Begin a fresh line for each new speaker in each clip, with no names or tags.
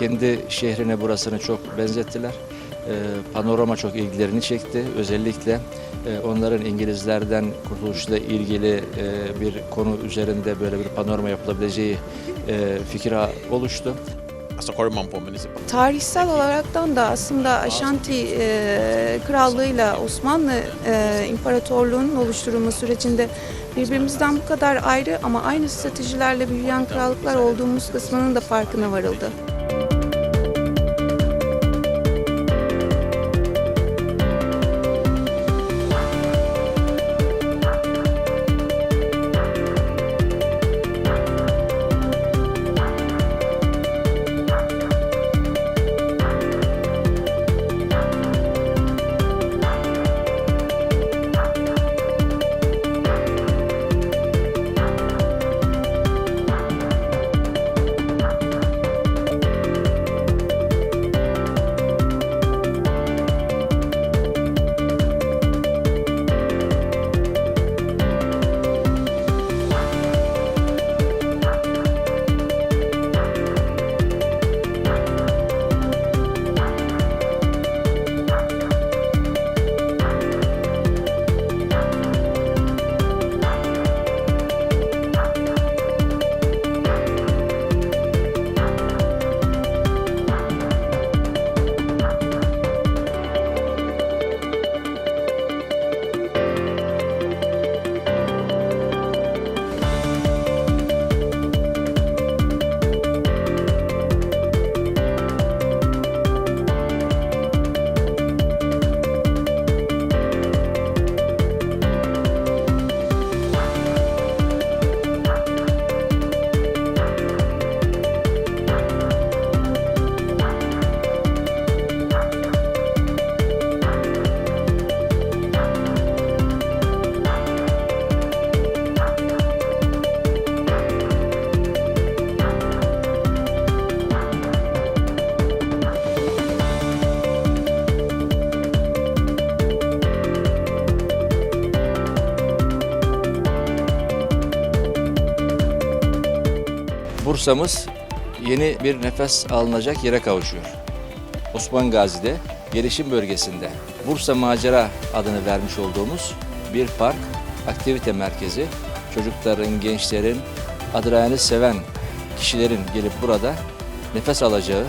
kendi şehrine burasını çok benzettiler. E, panorama çok ilgilerini çekti. Özellikle e, onların İngilizlerden kurtuluşla ilgili e, bir konu üzerinde böyle bir panorama yapılabileceği e, fikri oluştu.
Tarihsel olaraktan da aslında Aşanti e, Krallığı'yla Osmanlı e, İmparatorluğu'nun oluşturulma sürecinde birbirimizden bu kadar ayrı ama aynı stratejilerle büyüyen krallıklar olduğumuz kısmının da farkına varıldı. Bursa'mız yeni bir nefes alınacak yere kavuşuyor. Osman Gazi'de, gelişim bölgesinde Bursa Macera adını vermiş olduğumuz bir park, aktivite merkezi. Çocukların, gençlerin, adrenalini seven kişilerin gelip burada nefes alacağı,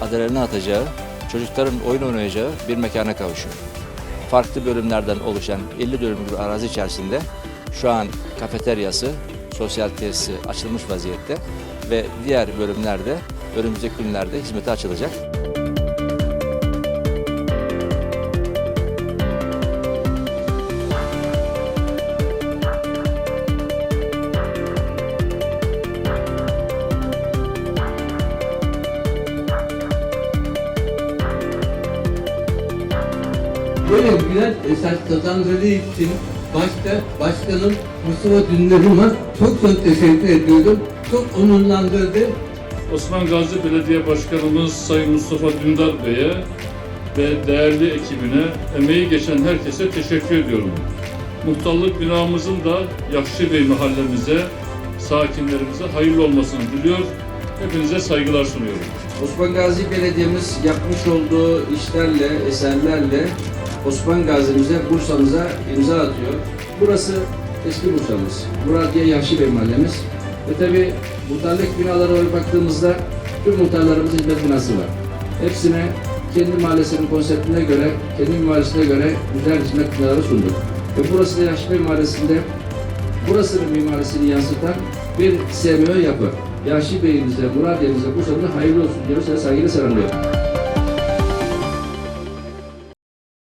adrenalin atacağı, çocukların oyun oynayacağı bir mekana kavuşuyor. Farklı bölümlerden oluşan 50 dönümlük arazi içerisinde şu an kafeteryası, sosyal tesisi açılmış vaziyette ve diğer bölümlerde önümüzdeki günlerde hizmete açılacak.
Böyle güzel esas kazandırdığı için başta başkanım Mustafa Dündar'ıma çok çok teşekkür ediyorum. Çok onurlandırdı.
Osman Gazi Belediye Başkanımız Sayın Mustafa Dündar Bey'e ve değerli ekibine emeği geçen herkese teşekkür ediyorum. Muhtarlık binamızın da Yakşı Bey mahallemize, sakinlerimize hayırlı olmasını diliyor. Hepinize saygılar sunuyorum.
Osman Gazi Belediye'miz yapmış olduğu işlerle, eserlerle Osman Gazi'mize, Bursa'mıza imza atıyor. Burası eski Bursa'mız. Burası Yaşlı Bey mahallemiz. Ve tabi muhtarlık binalara doğru baktığımızda tüm muhtarlarımızın hizmet binası var. Hepsine kendi mahallesinin konseptine göre, kendi mimarisine göre güzel hizmet binaları sunduk. Ve burası da Yaşlı mahallesinde burasının mimarisini yansıtan bir SMÖ yapı. Yaşlı Bey'imize, Muradiye'mize, Bursa'mıza hayırlı olsun diyoruz. Size saygıyla selamlıyorum.